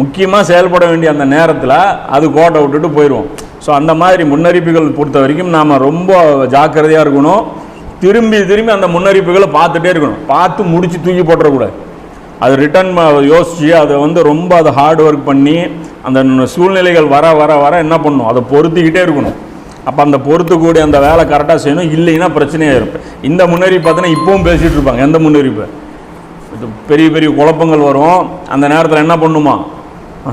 முக்கியமாக செயல்பட வேண்டிய அந்த நேரத்தில் அது கோட்டை விட்டுட்டு போயிடுவோம் ஸோ அந்த மாதிரி முன்னறிப்புகள் பொறுத்த வரைக்கும் நாம் ரொம்ப ஜாக்கிரதையாக இருக்கணும். திரும்பி திரும்பி அந்த முன்னறிப்புகளை பார்த்துட்டே இருக்கணும். பார்த்து முடித்து தூக்கி போட்டுறக்கூடாது. அது ரிட்டர்ன் யோசித்து அதை வந்து ரொம்ப அதை ஹார்ட் ஒர்க் பண்ணி அந்த சூழ்நிலைகள் வர வர வர என்ன பண்ணணும் அதை பொருத்திக்கிட்டே இருக்கணும். அப்போ அந்த பொறுத்துக்கூடிய அந்த வேலை கரெக்டாக செய்யணும். இல்லைன்னா பிரச்சனையாக இருக்கும் இந்த முன்னறிவிப்பு பார்த்தீங்கன்னா இப்பவும் பேசிகிட்டு இருப்பாங்க. எந்த முன்னறிவிப்பு? இது பெரிய பெரிய குழப்பங்கள் வரும். அந்த நேரத்தில் என்ன பண்ணுமா?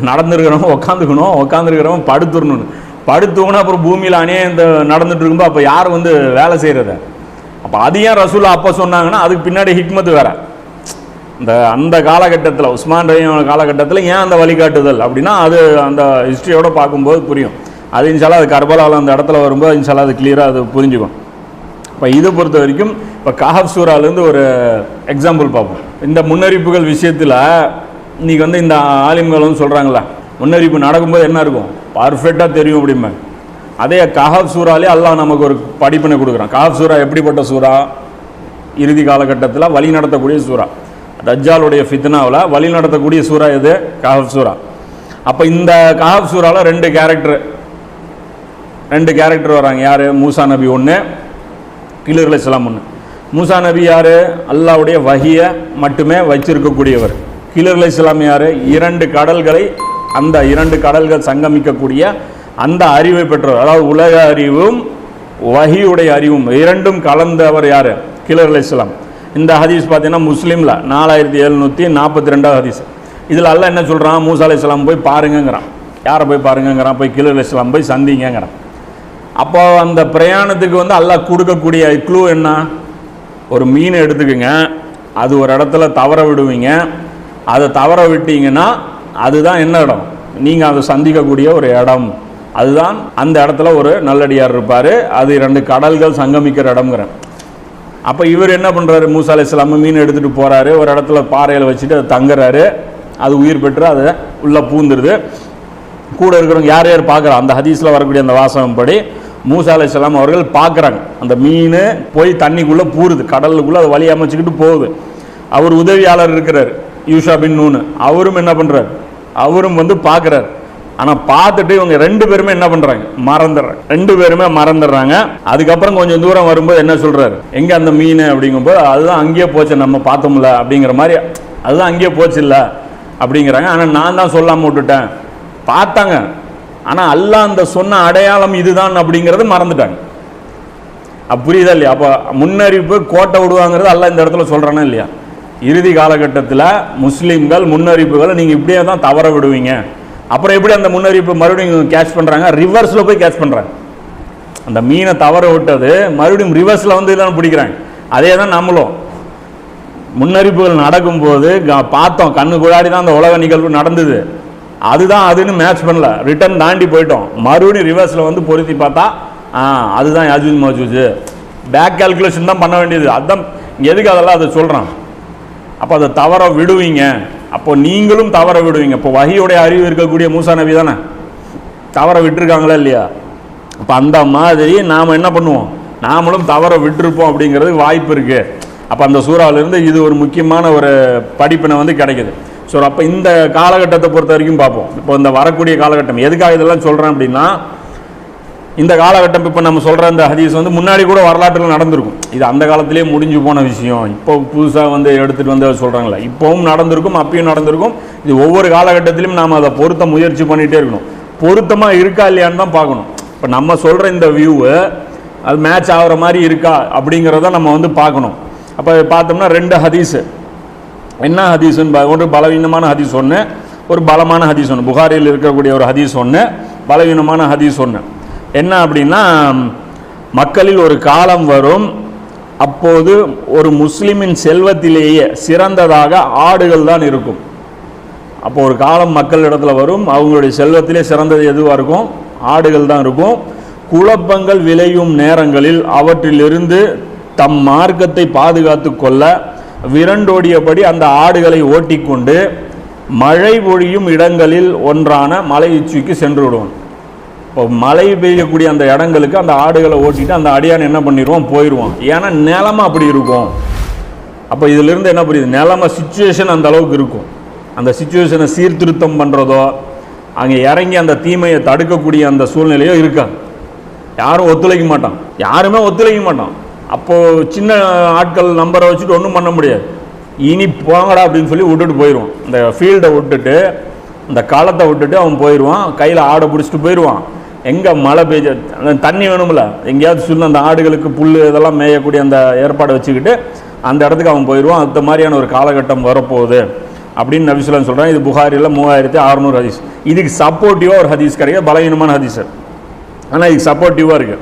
நடந்துருக்கிறவன் உக்காந்துக்கணும் உக்காந்துருக்கிறவன் படுத்துடணும்னு. படுத்துவோன்னா அப்புறம் பூமியில் அணியே இந்த நடந்துட்டு இருக்கும்போது அப்போ யார் வந்து வேலை செய்கிறத அப்போ அது ஏன் ரசூலா அப்போ சொன்னாங்கன்னா அதுக்கு பின்னாடி ஹிக்மத்து வேற. இந்த அந்த காலகட்டத்தில் உஸ்மான் ரஹீம் காலகட்டத்தில் ஏன் அந்த வழிகாட்டுதல்? அப்படின்னா அது அந்த ஹிஸ்ட்ரியோட பார்க்கும்போது புரியும். அது இன்ஷால்லா அது கர்பலாவில் அந்த இடத்துல வரும்போது இன்ஷால்லா அது கிளியராக அது புரிஞ்சுக்கும். இப்போ இதை பொறுத்த வரைக்கும் இப்போ காஹப் சூராலேருந்து ஒரு எக்ஸாம்பிள் பார்ப்போம். இந்த முன்னறிப்புகள் விஷயத்தில் இன்றைக்கி வந்து இந்த ஆலிம்கள் வந்து சொல்கிறாங்களா முன்னறிவிப்பு நடக்கும்போது என்ன இருக்கும்? பர்ஃபெக்டாக தெரியும் அப்படிம்பாங்க அதே கஹாப் சூறாலே அல்லாஹ் நமக்கு ஒரு படிப்பினை கொடுக்குறான். கஹாப் சூறா எப்படிப்பட்ட சூறா? இறுதி காலகட்டத்தில் வழி நடத்தக்கூடிய சூறா. ரஜ்ஜாலுடைய ஃபித்னாவில் வழி நடத்தக்கூடிய சூறா எது? கஹாப் சூறா. அப்போ இந்த கஹாப் சூறாவில் ரெண்டு கேரக்டர் ரெண்டு கேரக்டர் வராங்க. யார்? மூசா நபி ஒன்று கிளிர் அலைஹிஸ்ஸலாம் ஒன்று மூசா நபி யார்? அல்லாவுடைய வகியை மட்டுமே வச்சிருக்கக்கூடியவர். கிளிர் இஸ்லாமியார் யார்? இரண்டு கடல்களை அந்த இரண்டு கடல்கள் சங்கமிக்கக்கூடிய அந்த அறிவை பெற்றவர். அதாவது உலக அறிவும் வகியுடைய அறிவும் இரண்டும் கலந்தவர் யார்? கிலர் அலி இஸ்லாம் இந்த ஹதீஸ் பார்த்தீங்கன்னா முஸ்லீமில் நாலாயிரத்தி எழுநூற்றி நாற்பத்தி ரெண்டாவது ஹதீஸ். இதில் அல்ல என்ன சொல்கிறான் மூசா அலைஹிஸ்ஸலாம் போய் பாருங்கங்கிறான். யாரை போய் பாருங்கங்கிறான்? போய் கிலர் அலி இஸ்லாம் போய் சந்திங்கிறான் அப்போ அந்த பிரயாணத்துக்கு வந்து அல்லா கொடுக்கக்கூடிய க்ளூ என்ன? ஒரு மீனை எடுத்துக்கோங்க. அது ஒரு இடத்துல தவற விடுவீங்க. அதை தவற விட்டீங்கன்னா அதுதான் என்ன இடம்? நீங்கள் அதை சந்திக்கக்கூடிய ஒரு இடம். அதுதான் அந்த இடத்துல ஒரு நல்லடியார் இருப்பார். அது ரெண்டு கடல்கள் சங்கமிக்கிற இடம்ங்கிறேன். அப்போ இவர் என்ன பண்ணுறாரு மூசா அலைஹிஸ்ஸலாம் மீன் எடுத்துகிட்டு போகிறாரு ஒரு இடத்துல பாறையில் வச்சுட்டு அதை தங்குறாரு. அது உயிர் பெற்று அதை உள்ளே பூந்துருது. கூட இருக்கிறவங்க யார் யார் பார்க்குறா? அந்த ஹதீஸில் வரக்கூடிய அந்த வாசகம் படி மூசா அலைஹிஸ்ஸலாம் அவர்கள் பார்க்குறாங்க. அந்த மீன் போய் தண்ணிக்குள்ளே பூருது. கடலுக்குள்ளே அதை வழி அமைச்சிக்கிட்டு போகுது. அவர் உதவியாளர் இருக்கிறார். யூஷா பின் நூனு. அவரும் என்ன பண்ணுறாரு அவரும் வந்து பார்க்குறாரு. ஆனால் பார்த்துட்டு இவங்க ரெண்டு பேருமே என்ன பண்ணுறாங்க மறந்துடுறாங்க. ரெண்டு பேருமே மறந்துடுறாங்க. அதுக்கப்புறம் கொஞ்சம் தூரம் வரும்போது என்ன சொல்கிறாரு எங்கே அந்த மீன் அப்படிங்கும்போது அதுதான் அங்கேயே போச்சு நம்ம பார்த்தோம்ல அப்படிங்கிற மாதிரி அதுதான் அங்கேயே போச்சு இல்லை அப்படிங்கிறாங்க. ஆனால் நான் தான் சொல்லாமல் விட்டுட்டேன். பார்த்தாங்க. ஆனால் அல்லாஹ் அந்த சொன்ன அடையாளம் இதுதான் அப்படிங்கிறது மறந்துட்டாங்க. புரியுதா இல்லையா? அப்போ முன்னறிவிப்பு கோட்டை விடுவாங்கிறது அல்லாஹ் இந்த இடத்துல சொல்கிறானா இல்லையா? இறுதி காலகட்டத்தில் முஸ்லீம்கள் முன்னறிப்புகளை நீங்கள் இப்படியே தான் தவற விடுவீங்க. அப்புறம் எப்படி அந்த முன்னறிப்பு மறுபடியும் கேட்ச் பண்ணுறாங்க ரிவர்ஸில் போய் கேட்ச் பண்ணுறாங்க அந்த மீனை தவற விட்டது மறுபடியும் ரிவர்ஸில் வந்து இதெல்லாம் பிடிக்கிறாங்க. அதே தான் நம்மளும். முன்னறிப்புகள் நடக்கும்போது க- பார்த்தோம் கண்ணு குழாடி தான் அந்த உலக நிகழ்வு நடந்தது. அதுதான் அதுன்னு மேட்ச் பண்ணல. ரிட்டர்ன் தாண்டி போயிட்டோம். மறுபடியும் ரிவர்ஸில் வந்து பொருத்தி பார்த்தா ஆ அதுதான் யாஜூஜ் மஜூஜ் பேக் கால்குலேஷன் தான் பண்ண வேண்டியது. அதுதான் எதுக்கு அதெல்லாம் அதை சொல்கிறான் அப்போ அதை தவற விடுவீங்க. அப்போ நீங்களும் தவற விடுவீங்க. இப்போ வகையுடைய அறிவு இருக்கக்கூடிய மூசா நபி தானே? தவற விட்டுருக்காங்களா இல்லையா? அப்போ அந்த மாதிரி நாம் என்ன பண்ணுவோம்? நாமளும் தவற விட்டுருப்போம் அப்படிங்கிறது வாய்ப்பு இருக்குது அப்போ அந்த சூறாவிலிருந்து இது ஒரு முக்கியமான ஒரு படிப்பினை வந்து கிடைக்குது. ஸோ அப்போ இந்த காலகட்டத்தை பொறுத்த வரைக்கும் பார்ப்போம். இப்போ இந்த வரக்கூடிய காலகட்டம் எதுக்காக இதெல்லாம் சொல்கிறேன் அப்படின்னா இந்த காலகட்டம் இப்போ நம்ம சொல்கிற அந்த ஹதீஸ் வந்து முன்னாடி கூட வரலாற்றில் நடந்திருக்கும். இது அந்த காலத்திலே முடிஞ்சு போன விஷயம். இப்போ புதுசாக வந்து எடுத்துகிட்டு வந்து சொல்கிறாங்களே இப்போவும் நடந்திருக்கும் அப்பயும் நடந்திருக்கும். இது ஒவ்வொரு காலகட்டத்திலும் நாம் அதை பொருத்த முயற்சி பண்ணிகிட்டே இருக்கணும். பொருத்தமாக இருக்கா இல்லையான்னு தான் பார்க்கணும். இப்போ நம்ம சொல்கிற இந்த வியூவு அது மேட்ச் ஆகிற மாதிரி இருக்கா அப்படிங்கிறத நம்ம வந்து பார்க்கணும். அப்போ பார்த்தோம்னா ரெண்டு ஹதீஸு. என்ன ஹதீஸுன்னு பா- பலவீனமான ஹதீஸ் ஒன்று ஒரு பலமான ஹதீஸ் ஒன்று புகாரியில் இருக்கக்கூடிய ஒரு ஹதீஸ் ஒன்று பலவீனமான ஹதீஸ் ஒன்று என்ன அப்படின்னா மக்களில் ஒரு காலம் வரும். அப்போது ஒரு முஸ்லிமின் செல்வத்திலேயே சிறந்ததாக ஆடுகள் தான் இருக்கும். அப்போ ஒரு காலம் மக்களிடத்தில் வரும். அவங்களுடைய செல்வத்திலே சிறந்தது எதுவாக இருக்கும்? ஆடுகள் தான் இருக்கும். குழப்பங்கள் விளையும் நேரங்களில் அவற்றிலிருந்து தம் மார்க்கத்தை பாதுகாத்து கொள்ள விரண்டோடியபடி அந்த ஆடுகளை ஓட்டிக்கொண்டு மழை பொழியும் இடங்களில் ஒன்றான மலை உச்சிக்கு சென்று விடுவோம். இப்போ மழை பெய்யக்கூடிய அந்த இடங்களுக்கு அந்த ஆடுகளை ஓட்டிட்டு அந்த அடியான் என்ன பண்ணிடுவோம் போயிடுவான். ஏன்னா நிலமை அப்படி இருக்கும். அப்போ இதிலிருந்து என்ன புரியுது? நிலமை சுச்சுவேஷன் அந்த அளவுக்கு இருக்கும். அந்த சுச்சுவேஷனை சீர்திருத்தம் பண்ணுறதோ அங்கே இறங்கி அந்த தீமையை தடுக்கக்கூடிய அந்த சூழ்நிலையோ இருக்காது யாரும் ஒத்துழைக்க மாட்டான். யாருமே ஒத்துழைக்க மாட்டான். அப்போது சின்ன ஆட்கள் நம்பரை வச்சுட்டு ஒன்றும் பண்ண முடியாது. இனி போங்கடா அப்படின்னு சொல்லி விட்டுட்டு போயிடுவோம் இந்த ஃபீல்டை விட்டுட்டு இந்த காலத்தை விட்டுட்டு அவன் போயிடுவான் கையில் ஆடை பிடிச்சிட்டு போயிடுவான் எங்கே மழை பெய்ஞ்ச தண்ணி வேணும்ல எங்கேயாவது சொல்லி அந்த ஆடுகளுக்கு புல் இதெல்லாம் மேயக்கூடிய அந்த ஏற்பாடை வச்சுக்கிட்டு அந்த இடத்துக்கு அவன் போயிடுவான் அந்த மாதிரியான ஒரு காலகட்டம் வரப்போகுது. அப்படின்னு நபிசுல்லாம் சொல்கிறான் இது புகாரியில் மூவாயிரத்தி அறநூறு ஹதீஸ். இதுக்கு சப்போர்ட்டிவாக ஒரு ஹதீஸ் கிடையாது பலவீனமான ஹதீஸ். ஆனால் இதுக்கு சப்போர்ட்டிவாக இருக்குது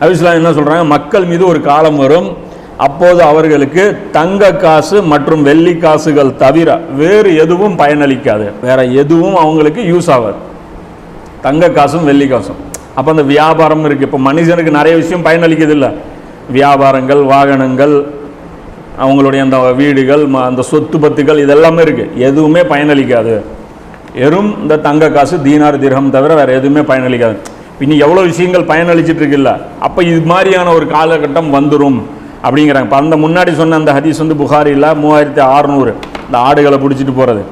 நபிசுலாம் என்ன சொல்கிறாங்க மக்கள் மீது ஒரு காலம் வரும். அப்போது அவர்களுக்கு தங்க காசு மற்றும் வெள்ளி காசுகள் தவிர வேறு எதுவும் பயனளிக்காது. வேற எதுவும் அவங்களுக்கு யூஸ் ஆகாது. தங்க காசும் வெள்ளி காசும். அப்போ அந்த வியாபாரம் இருக்குது இப்போ மனுஷனுக்கு நிறைய விஷயம் பயனளிக்குது இல்லை வியாபாரங்கள் வாகனங்கள் அவங்களுடைய அந்த வீடுகள் ம- அந்த சொத்து பத்துகள் இதெல்லாமே இருக்குது எதுவுமே பயனளிக்காது. வெறும் இந்த தங்க காசு தீனார் திரகம் தவிர வேறு எதுவுமே பயனளிக்காது. இனி எவ்வளோ விஷயங்கள் பயனளிச்சிட்டு இருக்குல்ல? அப்போ இது மாதிரியான ஒரு காலகட்டம் வந்துடும் அப்படிங்கிறாங்க. இப்போ அந்த முன்னாடி சொன்ன அந்த ஹதீஸ் வந்து புகாரியில் மூவாயிரத்தி அறநூறு. இந்த ஆடுகளை பிடிச்சிட்டு போகிறது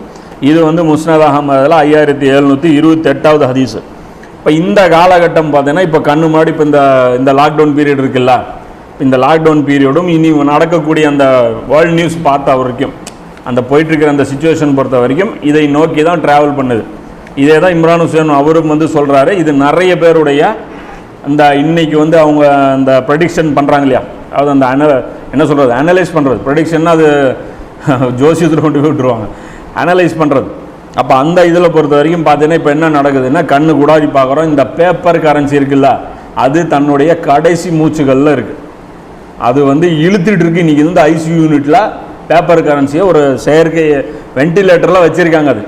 இது வந்து முஸ்னத் அகமதில் ஐயாயிரத்தி எழுநூற்றி இருபத்தெட்டாவது ஹதீஸு. இப்போ இந்த காலகட்டம் பார்த்தீங்கன்னா இப்போ கண்ணு முன்னாடி இப்போ இந்த இந்த லாக்டவுன் பீரியட் இருக்குல்ல? இந்த லாக்டவுன் பீரியடும் இனி நடக்கக்கூடிய அந்த வேர்ல்ட் நியூஸ் பார்த்த வரைக்கும் அந்த போயிட்டுருக்கிற அந்த சுச்சுவேஷன் பொறுத்த வரைக்கும் இதை நோக்கி தான் ட்ராவல் பண்ணுது. இதே தான் இம்ரான் ஹுசேன் அவரும் வந்து சொல்கிறாரு இது நிறைய பேருடைய அந்த இன்னைக்கு வந்து அவங்க அந்த ப்ரெடிக்ஷன் பண்ணுறாங்க இல்லையா? அதாவது அந்த அன என்ன சொல்கிறது அனலைஸ் பண்ணுறது ப்ரெடிக்ஷன்னா அது ஜோசியத்தில் கொண்டு போய் விட்டுருவாங்க. அனலைஸ் பண்ணுறது அப்போ அந்த இதில் பொறுத்த வரைக்கும் பார்த்தீங்கன்னா இப்போ என்ன நடக்குதுன்னா கண்ணு கூடாடி பார்க்குறோம். இந்த பேப்பர் கரன்சி இருக்குல்ல அது தன்னுடைய கடைசி மூச்சுகளில் இருக்குது அது வந்து இழுத்துட்டு இருக்கு. இன்றைக்கி வந்து ஐசியூ யூனிட்டில் பேப்பர் கரன்சியை ஒரு செயற்கை வென்டிலேட்டரில் வச்சுருக்காங்க அது.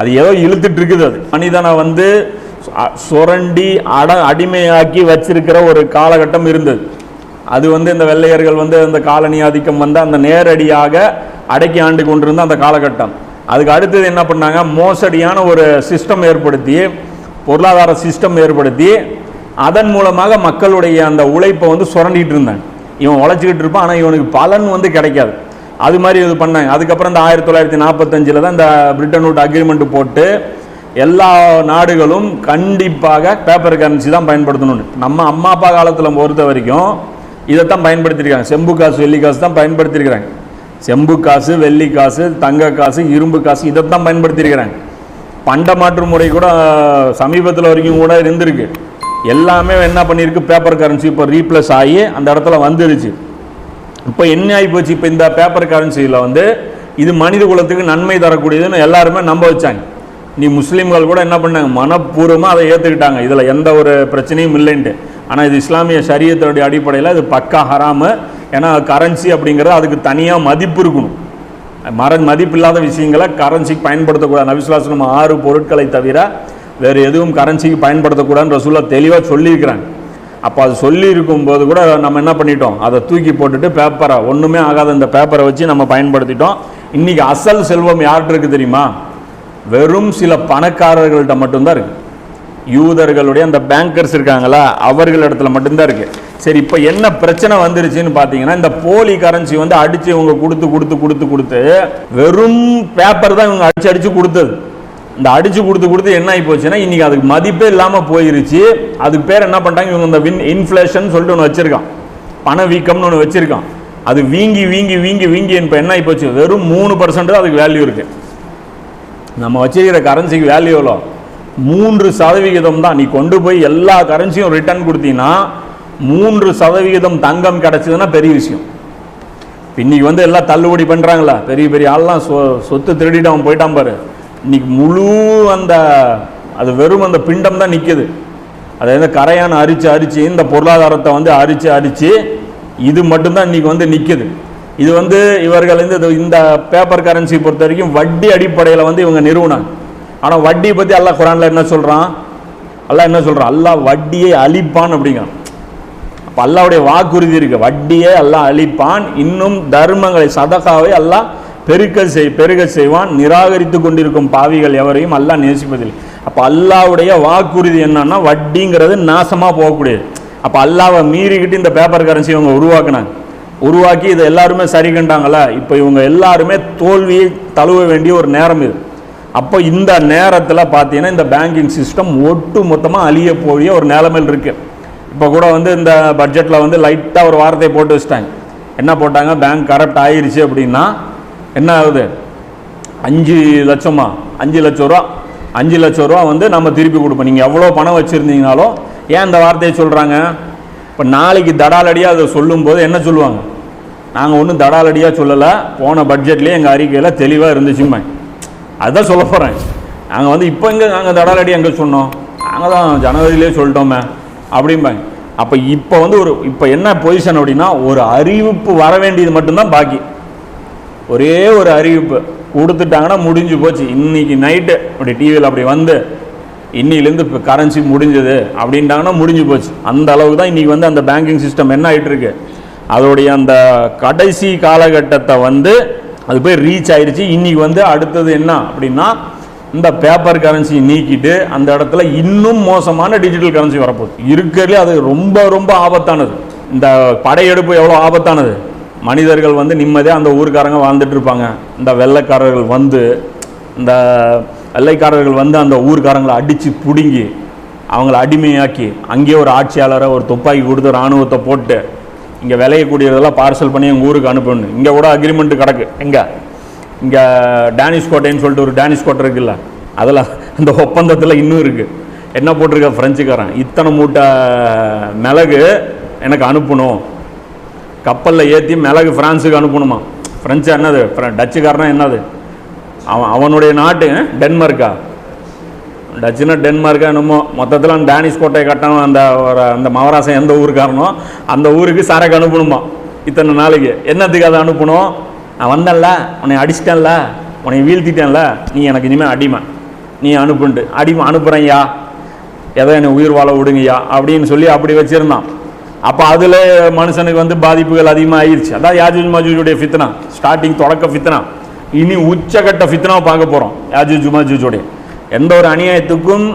அது ஏதோ இழுத்துட்டு இருக்குது அது. மனிதனை வந்து சுரண்டி அட அடிமையாக்கி வச்சிருக்கிற ஒரு காலகட்டம் இருந்தது. அது வந்து இந்த வெள்ளையர்கள் வந்து அந்த காலனி ஆதிக்கம் வந்து அந்த நேரடியாக அடக்கி ஆண்டு கொண்டிருந்த அந்த காலகட்டம். அதுக்கு அடுத்தது என்ன பண்ணாங்க? மோசடியான ஒரு சிஸ்டம் ஏற்படுத்தி பொருளாதார சிஸ்டம் ஏற்படுத்தி அதன் மூலமாக மக்களுடைய அந்த உழைப்பை வந்து சுரண்டிகிட்டு இருந்தாங்க இவன் உழைச்சிக்கிட்டு இருப்பான் ஆனால் இவனுக்கு பலன் வந்து கிடைக்காது. அது மாதிரி இது பண்ணாங்க. அதுக்கப்புறம் இந்த ஆயிரத்தி தொள்ளாயிரத்தி நாற்பத்தஞ்சில் தான் இந்த பிரிட்டன் வுட் அக்ரிமெண்ட் போட்டு எல்லா நாடுகளும் கண்டிப்பாக பேப்பர் கரன்சி தான் பயன்படுத்தணும்னு. நம்ம அம்மா அப்பா காலத்தில் பொறுத்த வரைக்கும் இதைத்தான் பயன்படுத்தியிருக்காங்க. செம்பு காசு வெள்ளி காசு தான் பயன்படுத்தியிருக்கிறாங்க. செம்பு காசு வெள்ளி காசு தங்க காசு இரும்பு காசு இதைத்தான் பயன்படுத்தியிருக்கிறாங்க. பண்ட மாற்று முறை கூட சமீபத்தில் வரைக்கும் கூட இருந்திருக்கு. எல்லாமே என்ன பண்ணியிருக்கு பேப்பர் கரன்சி இப்போ ரீப்ளஸ் ஆகி அந்த இடத்துல வந்துருச்சு. இப்போ என்ன ஆகி போச்சு இப்போ இந்த பேப்பர் கரன்சியில் வந்து இது மனித குலத்துக்கு நன்மை தரக்கூடியதுன்னு எல்லாருமே நம்ப வச்சாங்க. நீ முஸ்லீம்கள் கூட என்ன பண்ணாங்க மனப்பூர்வமாக அதை ஏற்றுக்கிட்டாங்க இதில் எந்த ஒரு பிரச்சனையும் இல்லைன்ட்டு. ஆனால் இது இஸ்லாமிய சரியத்தினுடைய அடிப்படையில் அது பக்கா ஹராமு. ஏன்னா கரன்சி அப்படிங்கிறது அதுக்கு தனியாக மதிப்பு இருக்கணும். மர மதிப்பில்லாத விஷயங்களை கரன்சிக்கு பயன்படுத்தக்கூடாது. நபிசுல்லாஸ்லம் ஆறு பொருட்களை தவிர வேறு எதுவும் கரன்சிக்கு பயன்படுத்தக்கூடாதுன்னு ரசூல்லா தெளிவாக சொல்லியிருக்கிறாங்க. அப்போ அது சொல்லி இருக்கும்போது கூட நம்ம என்ன பண்ணிட்டோம்? அதை தூக்கி போட்டுட்டு பேப்பரை ஒன்றுமே ஆகாத இந்த பேப்பரை வச்சு நம்ம பயன்படுத்திட்டோம். இன்றைக்கி அசல் செல்வம் யார்கிட்ட இருக்குது தெரியுமா? வெறும் சில பணக்காரர்கள்ட்ட மட்டும்தான் இருக்குது யூதர்களுடைய அந்த பேங்கர்ஸ் இருக்காங்களா அவர்கள் இடத்துல மட்டும்தான் இருக்கு. சரி இப்போ என்ன பிரச்சனை வந்துருச்சுன்னு பார்த்தீங்கன்னா இந்த போலி கரன்சி வந்து அடிச்சு இவங்க கொடுத்து கொடுத்து கொடுத்து கொடுத்து வெறும் பேப்பர் தான் இவங்க அடிச்சு அடிச்சு கொடுத்தது. இந்த அடிச்சு கொடுத்து கொடுத்து என்ன ஆகி போச்சுன்னா இன்னைக்கு அதுக்கு மதிப்பே இல்லாமல் போயிருச்சு. அதுக்கு பேர் என்ன பண்ணிட்டாங்க இவங்க இந்த வின் இன்ஃப்ளேஷன் சொல்லிட்டு ஒன்று வச்சிருக்கான். பணவீக்கம்னு ஒன்று வச்சிருக்கான். அது வீங்கி வீங்கி வீங்கி வீங்கி இப்போ என்ன ஆகி போச்சு? வெறும் மூணு பர்சன்ட் அதுக்கு வேல்யூ இருக்கு. நம்ம வச்சிருக்கிற கரன்சிக்கு வேல்யூ எவ்வளோ? மூன்று சதவிகிதம் தான். நீ கொண்டு போய் எல்லா கரன்சியும் ரிட்டர்ன் கொடுத்தீங்கன்னா மூன்று சதவிகிதம் தங்கம் கிடச்சிதுன்னா பெரிய விஷயம். இன்னைக்கு வந்து எல்லாம் தள்ளுபடி பண்ணுறாங்களா பெரிய பெரிய ஆள்லாம் சொ சொத்து திருடிட்டு அவன் போயிட்டான் பாரு. இன்னைக்கு முழு அந்த அது வெறும் அந்த பிண்டம் தான் நிற்கிது அதை வந்து கரையான அரிச்சு அரிச்சு இந்த பொருளாதாரத்தை வந்து அரிச்சு அரிச்சு இது மட்டும்தான் இன்றைக்கி வந்து நிற்கிது இது வந்து இவர்கள் வந்து இது- இந்த பேப்பர் கரன்சி பொறுத்த வரைக்கும் வட்டி அடிப்படையில் வந்து இவங்க நிறுவனாங்க ஆனால் வட்டியை பற்றி அல்லாஹ் குரானில் என்ன சொல்கிறான் அல்லாஹ் என்ன சொல்கிறான் அல்லாஹ் வட்டியை அழிப்பான் அப்படிங்கிறான். அப்போ அல்லாவுடைய வாக்குறுதி இருக்கு. வட்டியை அல்லாஹ் அழிப்பான். இன்னும் தர்மங்களை சதகாவை அல்லாஹ் பெருக்க செய் பெருக செய்வான். நிராகரித்து கொண்டிருக்கும் பாவிகள் எவரையும் அல்லாஹ் நேசிப்பதில்லை. அப்போ அல்லாவுடைய வாக்குறுதி என்னன்னா வட்டிங்கிறது நாசமாக போகக்கூடியது. அப்போ அல்லாவை மீறிக்கிட்டு இந்த பேப்பர் கரன்சி இவங்க உருவாக்குனாங்க. உருவாக்கி இதை எல்லாருமே சரி கண்டாங்களா இப்போ இவங்க எல்லாருமே தோல்வியை தழுவ வேண்டிய ஒரு நேரம் இது. அப்போ இந்த நேரத்தில் பார்த்தீங்கன்னா இந்த பேங்கிங் சிஸ்டம் ஒட்டு மொத்தமாக அழியக்கூடிய ஒரு நிலைமையில் இருக்குது இப்போ கூட வந்து இந்த பட்ஜெட்டில் வந்து லைட்டாக ஒரு வார்த்தையை போட்டு வச்சிட்டாங்க. என்ன போட்டாங்க? பேங்க் கரப்ட் ஆயிடுச்சு அப்படின்னா என்ன ஆகுது? அஞ்சு லட்சமா? அஞ்சு லட்சம் ரூபா. அஞ்சு லட்சம் ரூபா வந்து நம்ம திருப்பி கொடுப்போம். நீங்கள் எவ்வளோ பணம் வச்சுருந்தீங்கனாலும் ஏன் இந்த வார்த்தையை சொல்கிறாங்க இப்போ நாளைக்கு தடாலடியாக அதை சொல்லும்போது என்ன சொல்லுவாங்க? நாங்கள் ஒன்றும் தடாலடியாக சொல்லலை. போன பட்ஜெட்லேயே எங்கள் அறிக்கையில் தெளிவாக இருந்துச்சுமே அதுதான் சொல்ல போகிறேன் நாங்கள் வந்து இப்போ எங்கே நாங்கள் தடாலடி எங்கே சொன்னோம். நாங்கள் தான் ஜனவரியிலே சொல்லிட்டோமே. அப்படிம்பாங்க. அப்போ இப்போ வந்து ஒரு இப்போ என்ன பொசிஷன் அப்படின்னா ஒரு அறிவிப்பு வர வேண்டியது மட்டும்தான் பாக்கி. ஒரே ஒரு அறிவிப்பு கொடுத்துட்டாங்கன்னா முடிஞ்சு போச்சு. இன்னைக்கு நைட்டு அப்படி டிவியில் அப்படி வந்து இன்னிலேருந்து இப்போ கரன்சி முடிஞ்சது அப்படின்ட்டாங்கன்னா முடிஞ்சு போச்சு. அந்த அளவுக்கு தான் இன்றைக்கி வந்து அந்த பேங்கிங் சிஸ்டம் என்ன ஆகிட்டுருக்கு அதோடைய அந்த கடைசி காலகட்டத்தை வந்து அது போய் ரீச் ஆயிடுச்சு இன்னைக்கு வந்து அடுத்தது என்ன அப்படின்னா இந்த பேப்பர் கரன்சி நீக்கிட்டு அந்த இடத்துல இன்னும் மோசமான டிஜிட்டல் கரன்சி வரப்போகுது. இருக்கிறதுலே அது ரொம்ப ரொம்ப ஆபத்தானது. இந்த படையெடுப்பு எவ்வளோ ஆபத்தானது? மனிதர்கள் வந்து நிம்மதியாக அந்த ஊருக்காரங்க வாழ்ந்துட்டு இருப்பாங்க. இந்த வெள்ளைக்காரர்கள் வந்து இந்த வெள்ளைக்காரர்கள் வந்து அந்த ஊர்க்காரங்களை அடித்து பிடுங்கி அவங்கள அடிமையாக்கி அங்கேயே ஒரு ஆட்சியாளரை ஒரு துப்பாக்கி கொடுத்து இராணுவத்தை போட்டு இங்கே விளையக்கூடியதெல்லாம் பார்சல் பண்ணி எங்கள் ஊருக்கு அனுப்பணும் இங்கே கூட அக்ரிமெண்ட் கிடக்கு. எங்கே? இங்கே டேனிஷ் கோட்டைன்னு சொல்லிட்டு ஒரு டேனிஷ் கோட்டை இருக்குல்ல அதில் அந்த ஒப்பந்தத்தில் இன்னும் இருக்குது என்ன போட்டிருக்க? ஃப்ரெஞ்சுக்காரன் இத்தனை மூட்டை மிளகு எனக்கு அனுப்பணும். கப்பலில் ஏற்றி மிளகு ஃப்ரான்ஸுக்கு அனுப்பணுமா? ஃப்ரெஞ்சு என்னது? ஃப்ர- டச்சுக்காரனா என்னது? அவன் அவனுடைய நாட்டு டென்மார்க்கா? டச்சுனா டென்மார்க்கா என்னமோ மொத்தத்தில் அந்த டேனிஷ் கோட்டையை கட்டணும் அந்த ஒரு அந்த மவராசன் எந்த ஊருக்காரனோ அந்த ஊருக்கு சரக்கு அனுப்பணுமா இத்தனை நாளைக்கு. என்னத்துக்கு அதை அனுப்பணும்? நான் வந்தேன்ல உன்னை அடிச்சிட்டேன்ல உன்னை வீழ்த்திட்டேன்ல நீ எனக்கு இனிமேல் அடிமை. நீ அனுப்புன்ட்டு. அடிமை அனுப்புகிறேன்யா ஏதோ என்னை உயிர் வாழ விடுங்கய்யா அப்படின்னு சொல்லி அப்படி வச்சுருந்தான். அப்போ அதில் மனுஷனுக்கு வந்து பாதிப்புகள் அதிகமாக ஆயிடுச்சு அதான் யாஜூஜ் மாஜூஜுடைய ஃபித்னா. ஸ்டார்டிங் தொடக்க ஃபித்னா. இனி உச்சகட்ட ஃபித்னாவை பார்க்க போகிறோம் யாஜூஜ் மாஜூஜுடைய. எந்த ஒரு அநியாயத்துக்கும்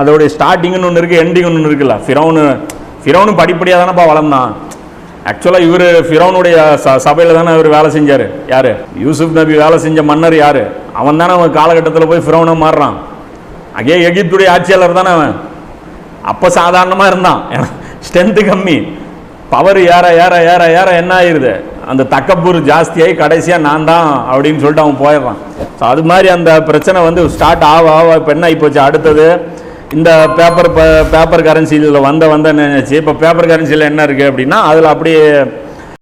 அதோடைய ஸ்டார்டிங்னு ஒன்று இருக்குது எண்டிங்னு ஒன்று இருக்குல்ல. ஃபிரௌனு ஃபிரௌனு படிப்படியாக தானேப்பா வளர்ந்தான். ஆக்சுவலாக இவர் ஃபிரௌனுடைய ச சபையில் தானே இவர் வேலை செஞ்சார். யார்? யூசுப் நபி வேலை செஞ்ச மன்னர் யார்? அவன் தானே அவன் காலகட்டத்தில் போய் ஃபிரௌனை மாறுறான். அங்கே எகிப்துடைய ஆட்சியாளர் தானே அவன். அப்போ சாதாரணமாக இருந்தான். ஸ்ட்ரென்த்து கம்மி. பவர் ஏற ஏற ஏற ஏற என்ன ஆயிருது? அந்த தக்கப்பூர் ஜாஸ்தியாகி கடைசியாக நான் தான் அப்படின்னு சொல்லிட்டு அவன் போயிடுறான். ஸோ அது மாதிரி அந்த பிரச்சனை வந்து ஸ்டார்ட் ஆக ஆக இப்போ என்ன ஆகிப்போச்சு அடுத்தது இந்த பேப்பர் பேப்பர் கரன்சியில் வந்த வந்த நினைச்சு இப்போ பேப்பர் கரன்சியில் என்ன இருக்குது அப்படின்னா அதில் அப்படியே